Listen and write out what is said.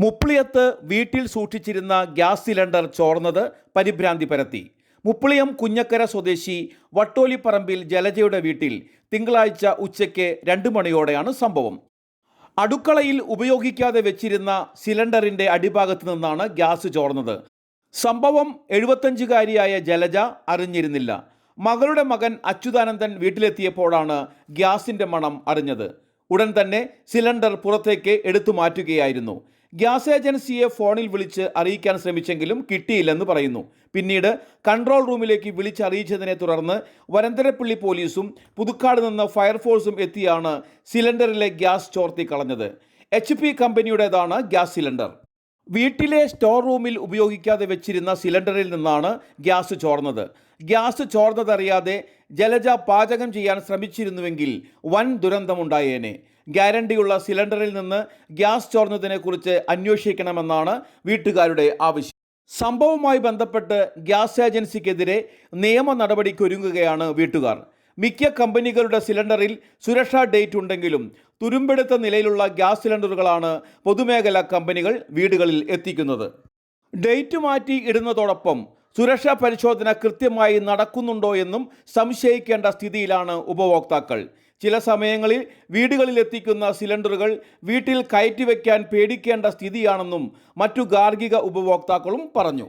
മുപ്പിളിയത്ത് വീട്ടിൽ സൂക്ഷിച്ചിരുന്ന gas cylinder ചോർന്നത് പരിഭ്രാന്തി പരത്തി. മുപ്പിളിയം കുഞ്ഞക്കര സ്വദേശി വട്ടോലിപ്പറമ്പിൽ ജലജയുടെ വീട്ടിൽ തിങ്കളാഴ്ച ഉച്ചയ്ക്ക് രണ്ട് മണിയോടെയാണ് സംഭവം. അടുക്കളയിൽ ഉപയോഗിക്കാതെ വെച്ചിരുന്ന സിലിണ്ടറിന്റെ അടിഭാഗത്ത് നിന്നാണ് ഗ്യാസ് ചോർന്നത്. സംഭവം എഴുപത്തഞ്ചുകാരിയായ ജലജ അറിഞ്ഞിരുന്നില്ല. മകളുടെ മകൻ അച്യുതാനന്ദൻ വീട്ടിലെത്തിയപ്പോഴാണ് ഗ്യാസിന്റെ മണം അറിഞ്ഞത്. ഉടൻ തന്നെ സിലിണ്ടർ പുറത്തേക്ക് എടുത്തു മാറ്റുകയായിരുന്നു. ഗ്യാസ് ഏജൻസിയെ ഫോണിൽ വിളിച്ച് അറിയിക്കാൻ ശ്രമിച്ചെങ്കിലും കിട്ടിയില്ലെന്ന് പറയുന്നു. പിന്നീട് കൺട്രോൾ റൂമിലേക്ക് വിളിച്ചറിയിച്ചതിനെ തുടർന്ന് വരന്തരപ്പള്ളി പോലീസും പുതുക്കാട് നിന്ന് ഫയർഫോഴ്സും എത്തിയാണ് സിലിണ്ടറിലെ ഗ്യാസ് ചോർത്തി കളഞ്ഞത് എച്ച് പി കമ്പനിയുടേതാണ് ഗ്യാസ് സിലിണ്ടർ. വീട്ടിലെ സ്റ്റോർ റൂമിൽ ഉപയോഗിക്കാതെ വെച്ചിരുന്ന സിലിണ്ടറിൽ നിന്നാണ് ഗ്യാസ് ചോർന്നത്. ഗ്യാസ് ചോർന്നതറിയാതെ ജലജ പാചകം ചെയ്യാൻ ശ്രമിച്ചിരുന്നുവെങ്കിൽ വൻ ദുരന്തമുണ്ടായേനെ. ഗ്യാരണ്ടിയുള്ള സിലിണ്ടറിൽ നിന്ന് ഗ്യാസ് ചോർന്നതിനെക്കുറിച്ച് അന്വേഷിക്കണമെന്നാണ് വീട്ടുകാരുടെ ആവശ്യം. സംഭവവുമായി ബന്ധപ്പെട്ട് ഗ്യാസ് ഏജൻസിക്കെതിരെ നിയമ നടപടിക്കൊരുങ്ങുകയാണ് വീട്ടുകാർ. മിക്ക കമ്പനികളുടെ സിലിണ്ടറിൽ സുരക്ഷാ ഡേറ്റ് ഉണ്ടെങ്കിലും തുരുമ്പെടുത്ത നിലയിലുള്ള ഗ്യാസ് സിലിണ്ടറുകളാണ് പൊതുമേഖലാ കമ്പനികൾ വീടുകളിൽ എത്തിക്കുന്നത്. ഡേറ്റ് മാറ്റി ഇടുന്നതോടൊപ്പം സുരക്ഷാ പരിശോധന കൃത്യമായി നടക്കുന്നുണ്ടോ എന്നും സംശയിക്കേണ്ട സ്ഥിതിയിലാണ് ഉപഭോക്താക്കൾ. ചില സമയങ്ങളിൽ വീടുകളിൽ എത്തിക്കുന്ന സിലിണ്ടറുകൾ വീട്ടിൽ കയറ്റിവെക്കാൻ പേടിക്കേണ്ട സ്ഥിതിയാണെന്നും മറ്റു ഗാർഹിക ഉപഭോക്താക്കളും പറഞ്ഞു.